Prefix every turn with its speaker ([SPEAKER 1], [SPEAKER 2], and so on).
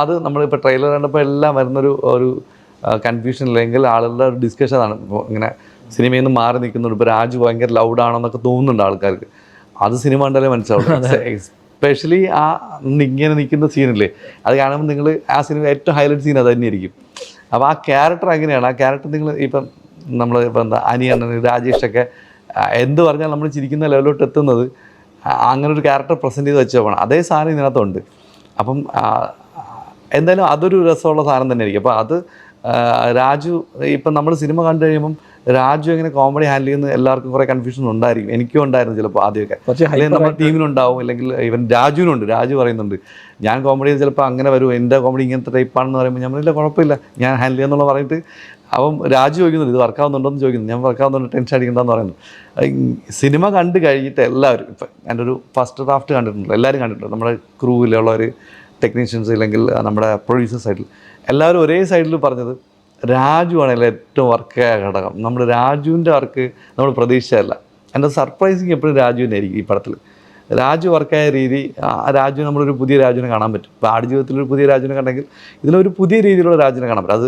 [SPEAKER 1] അത് നമ്മളിപ്പോൾ ട്രെയിലർ കണ്ടപ്പോൾ എല്ലാം വരുന്നൊരു ഒരു കൺഫ്യൂഷൻ അല്ലെങ്കിൽ ആളുകളുടെ ഒരു ഡിസ്കഷനാണ് ഇങ്ങനെ സിനിമയിൽ നിന്ന് മാറി നിൽക്കുന്നുണ്ട് ഇപ്പോൾ രാജു ഭയങ്കര ലൗഡാണെന്നൊക്കെ തോന്നുന്നുണ്ട് ആൾക്കാർക്ക്. അത് സിനിമ കണ്ടാലേ മനസ്സിലാവും എസ്പെഷ്യലി ആ ഇങ്ങനെ നിൽക്കുന്ന സീനില്ലേ അത് കാണുമ്പോൾ നിങ്ങൾ ആ സിനിമ ഏറ്റവും ഹൈലൈറ്റ് സീൻ അത് തന്നെയായിരിക്കും. അപ്പോൾ ആ ക്യാരക്ടർ അങ്ങനെയാണ്. ആ ക്യാരക്ടർ നിങ്ങൾ ഇപ്പം നമ്മൾ ഇപ്പം എന്താ അനിയണ്ണൻ രാജേഷൊക്കെ എന്ത് പറഞ്ഞാൽ നമ്മൾ ചിരിക്കുന്ന ലെവലോട്ട് എത്തുന്നത് അങ്ങനെ ഒരു ക്യാരക്ടർ പ്രസന്റ് ചെയ്ത് വെച്ചോണം അതേ സാധനം ഇതിനകത്തുണ്ട്. അപ്പം എന്തായാലും അതൊരു രസമുള്ള സാധനം തന്നെ ആയിരിക്കും അപ്പോൾ അത് രാജു ഇപ്പം നമ്മൾ സിനിമ കണ്ടു കഴിയുമ്പം രാജു എങ്ങനെ കോമഡി ഹാൻഡിൽ ചെയ്യുന്ന എല്ലാവർക്കും കുറേ കൺഫ്യൂഷൻ ഉണ്ടായിരിക്കും. എനിക്കും ഉണ്ടായിരുന്നു ചിലപ്പോൾ ആദ്യമൊക്കെ. അല്ലെങ്കിൽ നമ്മുടെ ടീമിനുണ്ടാവും അല്ലെങ്കിൽ ഇവൻ രാജുവിനുണ്ട്. രാജു പറയുന്നുണ്ട് ഞാൻ കോമഡി ചിലപ്പോൾ അങ്ങനെ വരും എന്റെ കോമഡി ഇങ്ങനത്തെ ടൈപ്പാണെന്ന് പറയുമ്പോൾ ഞാൻ ഇല്ല കുഴപ്പമില്ല ഞാൻ ഹാൻഡിൽ ചെയ്യാന്നുള്ള പറഞ്ഞിട്ട് അവൻ രാജു ചോദിക്കുന്നുണ്ട് ഇത് വർക്കാവുന്നുണ്ടോ എന്ന് ചോദിക്കുന്നു. ഞാൻ വർക്കാവുന്നുണ്ട് ടെൻഷൻ അടിക്കണ്ടെന്ന് പറയുന്നു. സിനിമ കണ്ട് കഴിഞ്ഞിട്ട് എല്ലാവരും ഇപ്പം എന്റെ ഒരു ഫസ്റ്റ് ഡ്രാഫ്റ്റ് കണ്ടിട്ടുണ്ട് എല്ലാവരും കണ്ടിട്ടുണ്ട് നമ്മുടെ ക്രൂവിലുള്ളവർ ടെക്നീഷ്യൻസ് ഇല്ലെങ്കിൽ നമ്മുടെ പ്രൊഡ്യൂസർ സൈഡിൽ എല്ലാവരും ഒരേ സൈഡിൽ പറഞ്ഞത് രാജു അതിൽ ഏറ്റവും വർക്ക് ഘടകം. നമ്മൾ രാജുവിന്റെ വർക്ക് നമ്മൾ പ്രതീക്ഷിച്ചതല്ല. എന്റെ സർപ്രൈസിങ് എപ്പോഴും രാജുവിന്റെ ആയിരിക്കും ഈ പടത്തിൽ രാജു വർക്കായ രീതി രാജു നമ്മളൊരു പുതിയ രാജുവിനെ കാണാൻ പറ്റും. ഇപ്പോൾ ആടുജീവിതത്തിൽ ഒരു പുതിയ രാജുവിനെ കണ്ടെങ്കിൽ ഇതിലൊരു പുതിയ രീതിയിലുള്ള രാജുവിനെ കാണാൻ പറ്റും. അത്